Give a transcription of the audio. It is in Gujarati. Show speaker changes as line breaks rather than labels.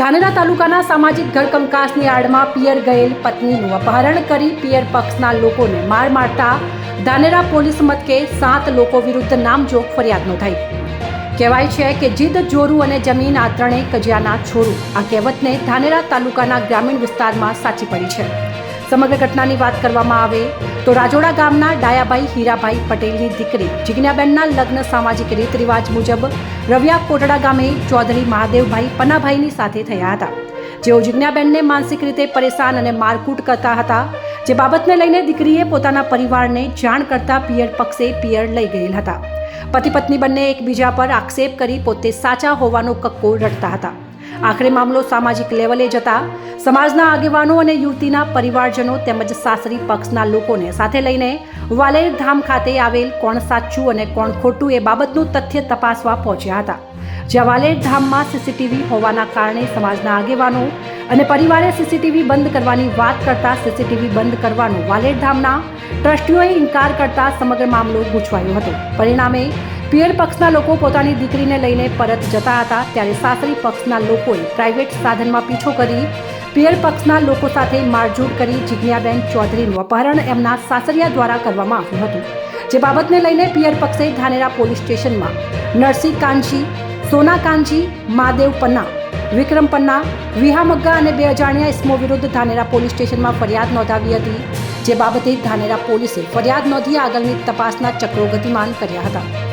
ધાનેરા તાલુકાના સામાજિક ઘરકંકાસની આડમાં પિયર ગયેલ પત્નીનું અપહરણ કરી પિયર પક્ષના લોકોને માર મારતા ધાનેરા પોલીસ મથકે સાત લોકો વિરુદ્ધ નામજોગ ફરિયાદ નોંધાઈ. કહેવાય છે કે જીદ, જોરું અને જમીન આ ત્રણેય કજિયાના છોરું. આ કહેવતને ધાનેરા તાલુકાના ગ્રામીણ વિસ્તારમાં સાચી પડી છે. સમગ્ર ઘટનાની વાત કરવામાં આવે તો રાજોડા ગામના ડાયાભાઈ હીરાભાઈ પટેલની દીકરી જિજ્ઞાબેનના લગ્ન સામાજિક રીત રિવાજ મુજબ રવિયા કોટડા ગામે ચૌધરી મહાદેવભાઈ પનાભાઈની સાથે થયા હતા. જેઓ જિજ્ઞાબેનને માનસિક રીતે પરેશાન અને મારકૂટ કરતા હતા, જે બાબતને લઈને દીકરીએ પોતાના પરિવારને જાણ કરતા પિયર પક્ષે પિયર લઈ ગયેલ હતા. પતિ પત્ની બંને એકબીજા પર આક્ષેપ કરી પોતે સાચા હોવાનો કક્કો રટતા હતા. આખરે મામલો સામાજિક લેવલે જતા સમાજના આગેવાનો અને યુવતીના પરિવારજનો તેમજ સાસરી પક્ષના લોકોને સાથે લઈને વાલેર ધામ ખાતે આવેલ કોણ સાચું અને કોણ ખોટું એ બાબતનું તથ્ય તપાસવા પહોંચ્યા હતા. જ્યાં વાલેર ધામમાં સીસીટીવી હોવાના કારણે સમાજના આગેવાનો અને પરિવારે સીસીટીવી બંધ કરવાની વાત કરતા સીસીટીવી બંધ કરવાનો વાલેર ધામના ટ્રસ્ટીઓએ ઇનકાર કરતા સમગ્ર મામલો ગૂંચવાયો હતો. પરિણામે પિયર પક્ષના લોકો પોતાની દીકરીને લઈને પરત જતા હતા, ત્યારે સાસરી પક્ષના લોકોએ પ્રાઇવેટ સાધનમાં પીછો કરી પિયર પક્ષના લોકો સાથે મારઝૂડ કરી જિજ્ઞાબેન ચૌધરીનું અપહરણ એમના સાસરિયા દ્વારા કરવામાં આવ્યું હતું. જે બાબતને લઈને પિયર પક્ષે ધાનેરા પોલીસ સ્ટેશનમાં નરસિંહ કાંજી સોના કાંજી મહાદેવ પન્ના, વિક્રમ પન્ના, વિહા મગ્ગા અને બે અજાણ્યા ઇસમો વિરુદ્ધ ધાનેરા પોલીસ સ્ટેશનમાં ફરિયાદ નોંધાવી હતી, જે બાબતે ધાનેરા પોલીસે ફરિયાદ નોંધી આગળની તપાસના ચક્રો ગતિમાન કર્યા હતા.